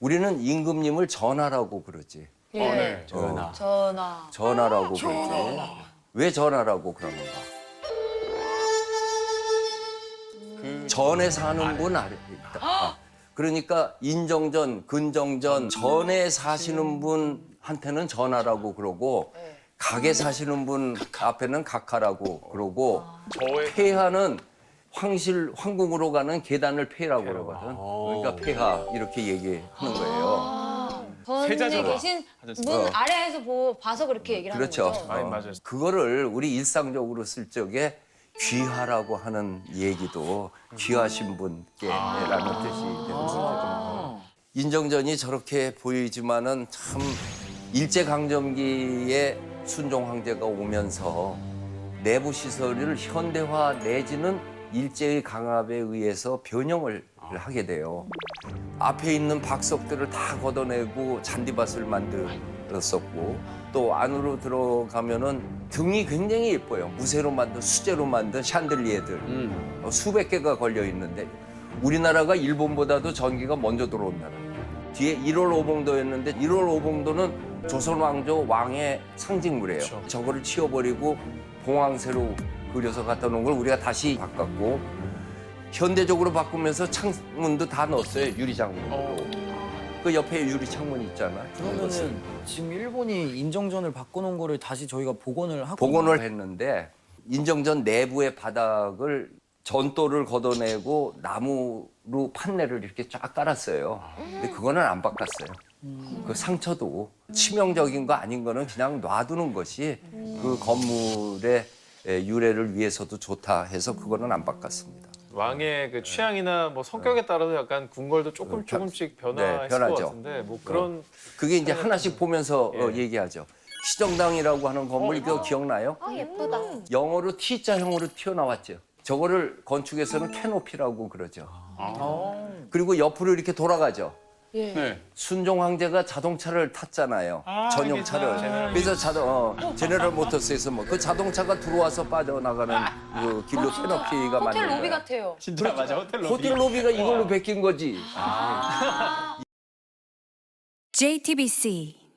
우리는 임금님을 전하라고 그러지. 예. 네. 전하. 전화. 전하라고 그러지. 왜 전하라고 그러는가? 전에 사는 분 아래 있다. 아, 그러니까 인정전, 근정전, 전에 사시는 분한테는 전하라고 그러고 각에 사시는 분 앞에는 각하라고 그러고 저의 폐하는 황실 황궁으로 가는 계단을 폐라고 그러거든. 그러니까 폐하 이렇게 얘기하는 거예요. 전에 세자잖아. 계신 하셨어. 분 어. 아래에서 보, 봐서 그렇게 얘기를 그렇죠. 하는 거죠. 아니, 어, 맞아요. 그거를 우리 일상적으로 쓸 적에 귀하라고 하는 얘기도 귀하신 분께라는 뜻이 되는 거죠. 인정전이 저렇게 보이지만은 참 일제 강점기에 순종 황제가 오면서 내부 시설을 현대화 내지는 일제의 강압에 의해서 변형을 하게 돼요. 앞에 있는 박석들을 다 걷어내고 잔디밭을 만들었었고 또 안으로 들어가면은 등이 굉장히 예뻐요. 무쇠로 만든 수제로 만든 샹들리에들 어, 수백 개가 걸려 있는데 우리나라가 일본보다도 전기가 먼저 들어온 나라. 뒤에 1월 오봉도였는데 1월 오봉도는 조선 왕조 왕의 상징물이에요. 그렇죠. 저거를 치워버리고 봉황새로 그려서 갖다 놓은 걸 우리가 다시 바꿨고 현대적으로 바꾸면서 창문도 다 넣었어요 유리 창문으로. 그 옆에 유리 창문 있잖아. 그러면은 지금 일본이 인정전을 바꿔놓은 거를 다시 저희가 복원을 하고 복원을 했는데 인정전 내부의 바닥을 전도를 걷어내고 나무로 판넬을 이렇게 쫙 깔았어요. 근데 그거는 안 바꿨어요. 그 상처도 치명적인 거 아닌 거는 그냥 놔두는 것이 그 건물의 에, 유래를 위해서도 좋다 해서 그거는 안 바꿨습니다. 왕의 그 취향이나 뭐 성격에 따라서 약간 궁궐도 조금 어, 변- 조금씩 변화했을 네, 변하죠. 것 같은데 뭐 그런 그게 이제 하나씩 보면서 어, 예. 얘기하죠. 시정당이라고 하는 건물 이거 기억나요? 아, 예쁘다. 영어로 T자형으로 튀어나왔죠. 저거를 건축에서는 캐노피라고 그러죠. 그리고 옆으로 이렇게 돌아가죠. 예. 네. 순종 황제가 자동차를 탔잖아요. 아, 전용차를. 제네럴 그래서 자동 어, 제네럴 모터스에서 뭐 그 자동차가 들어와서 빠져나가는 그 길로 캐노피가 호텔 만든 로비 거예요. 같아요. 진짜 맞아 호텔 로비. 호텔 로비가 이걸로 베낀 거지. JTBC